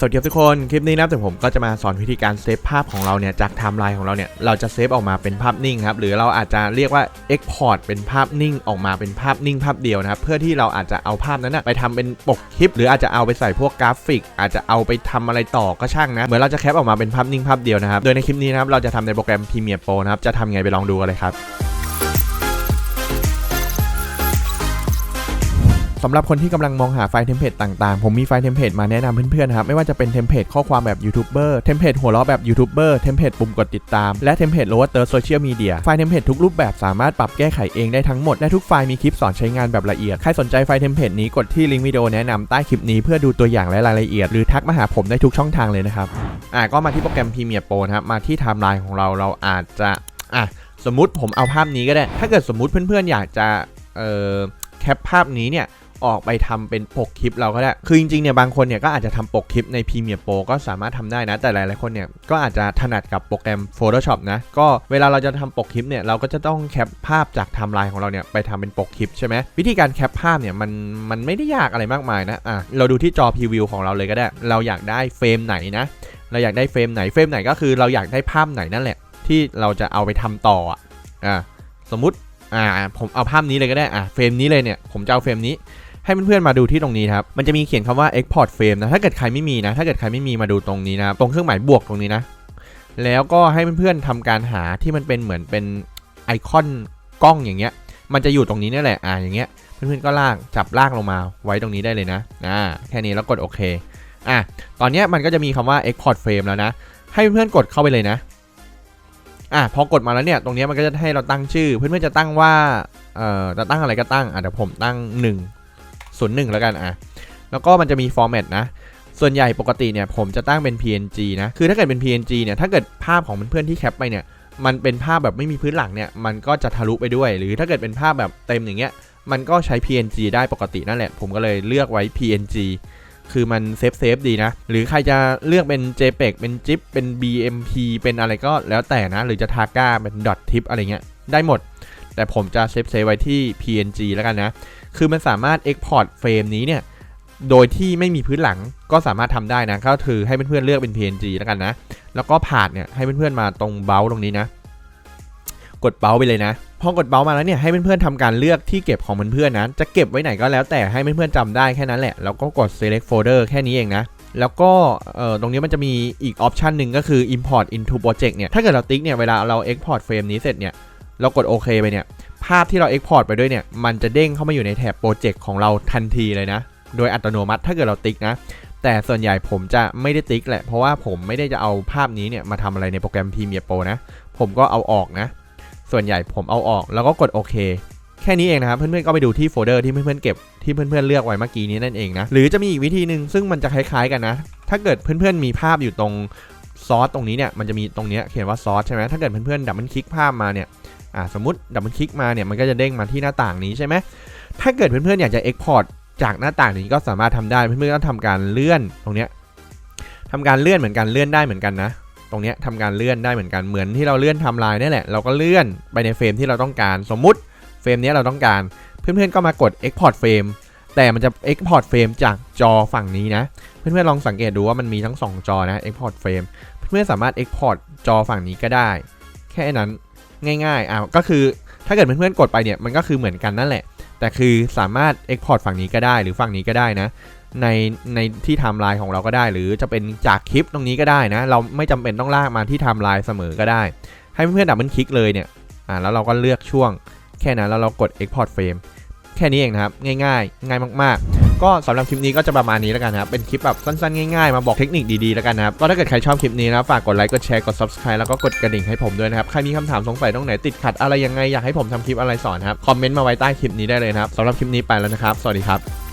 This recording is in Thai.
สวัสดีครับทุกคน คลิปนี้นะครับผมก็จะมาสอนวิธีการเซฟภาพของเราเนี่ยจากไทม์ไลน์ของเราเนี่ยเราจะเซฟออกมาเป็นภาพนิ่งครับหรือเราอาจจะเรียกว่า Export เป็นภาพนิ่งออกมาเป็นภาพนิ่งภาพเดียวนะครับเพื่อที่เราอาจจะเอาภาพนั้นนะไปทำเป็นปกคลิป หรืออาจจะเอาไปใส่พวกกราฟิก อาจจะเอาไปทำอะไรต่อก็ช่างนะเหมือนเราจะแคปออกมาเป็นภาพนิ่งภาพเดียวนะครับโดยในคลิปนี้นะครับเราจะทำในโปรแกรม Premiere Pro นะครับจะทำไงไปลองดูกันเลยครับ สำหรับคนที่กำลังมองหาไฟล์เทมเพลตต่างๆ ผมมีไฟล์เทมเพลตมาแนะนำเพื่อนๆนะครับ ไม่ว่าจะเป็นเทมเพลตข้อความแบบยูทูบเบอร์เทมเพลตหัวเราะแบบยูทูบเบอร์เทมเพลตปุ่มกดติดตาม และเทมเพลตโลว์เตอร์โซเชียลมีเดียไฟล์เทมเพลตทุกรูปแบบสามารถปรับแก้ไขเองได้ทั้งหมด และทุกไฟล์มีคลิปสอนใช้งานแบบละเอียด ใครสนใจไฟล์เทมเพลตนี้กดที่ลิงก์วิดีโอแนะนำใต้คลิปนี้เพื่อดูตัวอย่างและรายละเอียด หรือทักมาหาผมได้ทุกช่องทางเลยนะครับอะก็มาที่โปรแกรม Premiere Pro นะครับมาที่ไทม์ไลน์ของเราเราอาจจะอะสมมติผมเอาภาพนี้ก็ได้ ถ้าเกิดสมมติเพื่อนๆอยากจะเอ่อแคปภาพนี้เนี่ย ออกไปทำเป็นปกคลิปเราก็ได้ คือจริงๆเนี่ยบางคนเนี่ยก็อาจจะทำปกคลิปใน Premiere Pro ก็สามารถทำได้นะ แต่หลายๆคนเนี่ยก็อาจจะถนัดกับโปรแกรม Photoshop นะ ก็เวลาเราจะทำปกคลิปเนี่ยเราก็จะต้องแคปภาพจากไทม์ไลน์ของเราเนี่ยไปทำเป็นปกคลิปใช่ไหมวิธีการแคปภาพเนี่ยมันมันไม่ได้ยากอะไรมากมายนะ อะเราดูที่จอพรีวิวของเราเลยก็ได้ เราอยากได้เฟรมไหนนะ เราอยากได้เฟรมไหน เฟรมไหนก็คือเราอยากได้ภาพไหนนั่นแหละ ที่เราจะเอาไปทำต่อ อะ สมมุติ อ่า ผมเอาภาพนี้เลยก็ได้ อะ เฟรมนี้เลยเนี่ย ผมจะเอาเฟรมนี้ ให้เพื่อนๆมาดูที่ตรงนี้ครับ มันจะมีเขียนคำว่า export frame นะ ถ้าเกิดใครไม่มีนะ ถ้าเกิดใครไม่มีมาดูตรงนี้นะตรงเครื่องหมายบวกตรงนี้นะ แล้วก็ให้เพื่อนๆทำการหาที่มันเป็นเหมือนเป็นไอคอนกล้องอย่างเงี้ย มันจะอยู่ตรงนี้นี่แหละ อ่า อย่างเงี้ย เพื่อนๆก็ลาก จับลากลงมาไว้ตรงนี้ได้เลยนะ อ่า แค่นี้แล้วกดโอเค อะ ตอนเนี้ยมันก็จะมีคำว่า export frame แล้วนะ ให้เพื่อนๆกดเข้าไปเลยนะ อะ พอกดมาแล้วเนี่ย ตรงนี้มันก็จะให้เราตั้งชื่อ เพื่อนๆจะตั้งว่า เอ่อ จะตั้งอะไรก็ตั้ง อะเดี๋ยวผมตั้ง 1 0 1แล้วกันอะแล้วก็มันจะมีฟอร์แมตนะส่วนใหญ่ปกติเนี่ยผมจะตั้งเป็น PNG นะ คือถ้าเกิดเป็น PNG เนี่ย ถ้าเกิดภาพของเพื่อนๆที่แคปไปเนี่ย มันเป็นภาพแบบไม่มีพื้นหลังเนี่ย มันก็จะทะลุไปด้วย หรือถ้าเกิดเป็นภาพแบบเต็มอย่างเงี้ย มันก็ใช้ PNG ได้ปกตินั่นแหละ ผมก็เลยเลือกไว้ PNG คือมันเซฟเซฟดีนะ หรือใครจะเลือกเป็น JPEG เป็น JIP เป็น BMP เป็นอะไรก็แล้วแต่นะ หรือจะทาก้าเป็น .tip อะไรเงี้ย ได้หมด แต่ผมจะเซฟเซฟไว้ที่ PNG แล้วกันนะ คือมันสามารถ Export เฟรมนี้เนี่ย โดยที่ไม่มีพื้นหลังก็สามารถทำได้นะ ก็คือให้เพื่อนๆเลือกเป็น PNG แล้วกันนะ แล้วก็ผ่านเนี่ยให้เพื่อนๆมาตรงเบลตรงนี้นะ กดเบลไปเลยนะ พอกดเบลมาแล้วเนี่ยให้เพื่อนๆทำการเลือกที่เก็บของเพื่อนๆนะ จะเก็บไว้ไหนก็แล้วแต่ให้เพื่อนๆจำได้แค่นั้นแหละ แล้วก็กด select folder แค่นี้เองนะแล้วก็ตรงนี้มันจะมีอีกออปชันหนึ่งก็คือ import into project เนี่ย ถ้าเกิดเราติ๊กเนี่ย เวลาเรา export เฟรมนี้เสร็จเนี่ย เรากดโอเคไปเนี่ย ภาพที่เรา export ไปด้วยเนี่ย มันจะเด้งเข้ามาอยู่ในแถบโปรเจกต์ของเราทันทีเลยนะ โดยอัตโนมัติถ้าเกิดเราติ๊กนะ แต่ส่วนใหญ่ผมจะไม่ได้ติ๊กแหละ เพราะว่าผมไม่ได้จะเอาภาพนี้เนี่ยมาทำอะไรในโปรแกรม Premiere Pro นะ ผมก็เอาออกนะ ส่วนใหญ่ผมเอาออกแล้วก็กดโอเคแค่นี้เองนะครับเพื่อนๆก็ไปดูที่โฟลเดอร์ที่เพื่อนๆเก็บที่เพื่อนๆเลือกไว้เมื่อกี้นี้นั่นเองนะหรือจะมีอีกวิธีหนึ่งซึ่งมันจะคล้ายๆกันนะ ถ้าเกิดเพื่อนๆมีภาพอยู่ตรงซอสตรงนี้เนี่ยมันจะมีตรงเนี้ยเขียนว่าซอสใช่ไหมถ้าเกิดเพื่อนๆดับเบิลคลิกภาพมาเนี่ย อ่าสมมติดับเบิลคลิกมาเนี่ยมันก็จะเด้งมาที่หน้าต่างนี้ใช่ไหมถ้าเกิดเพื่อนๆอยากจะ Export จากหน้าต่างนี้ก็สามารถทำได้เพื่อนๆก็ทำการเลื่อนตรงเนี้ยทำการเลื่อนเหมือนกันเลื่อนได้เหมือนกันนะ ตรงเนี้ยทำการเลื่อนได้เหมือนกันเหมือนที่เราเลื่อนทำลายนี่แหละเราก็เลื่อนไปในเฟรมที่เราต้องการสมมุติเฟรมนี้เราต้องการเพื่อนๆก็มากด Export Frame แต่มันจะ Export Frame จากจอฝั่งนี้นะ เพื่อนๆลองสังเกตดูว่ามันมีทั้ง 2 จอนะ Export Frame เพื่อนๆสามารถ Export จอฝั่งนี้ก็ได้ แค่นั้น ง่ายๆอะก็คือถ้าเกิดเพื่อนๆกดไปเนี่ยมันก็คือเหมือนกันนั่นแหละ แต่คือสามารถ Export ฝั่งนี้ก็ได้หรือฝั่งนี้ก็ได้นะในในที่ไทม์ไลน์ของเราก็ได้ หรือจะเป็นจากคลิปตรงนี้ก็ได้นะ เราไม่จำเป็นต้องลากมาที่ไทม์ไลน์เสมอก็ได้ ให้เพื่อนๆดับเบิลคลิกเลยเนี่ยอ่าแล้วเราก็เลือกช่วง แค่นั้นแล้วเรากด Export Frame แค่นี้เองนะครับง่ายๆ ง่ายมากๆ ก็สำหรับคลิปนี้ก็จะประมาณนี้แล้วกันนะครับ เป็นคลิปแบบสั้นๆ ง่ายๆ มาบอกเทคนิคดีๆแล้วกันนะครับ ก็ถ้าเกิดใครชอบคลิปนี้นะฝากกดไลค์ กดแชร์ กด Subscribe แล้วก็กดกระดิ่งให้ผมด้วยนะครับ ใครมีคำถามสงสัยตรงไหนติดขัดอะไรยังไงอยากให้ผมทำคลิปอะไรสอนครับ คอมเมนต์มาไว้ใต้คลิปนี้ได้เลยนะครับสำหรับคลิปนี้ไปแล้วนะครับ สวัสดีครับ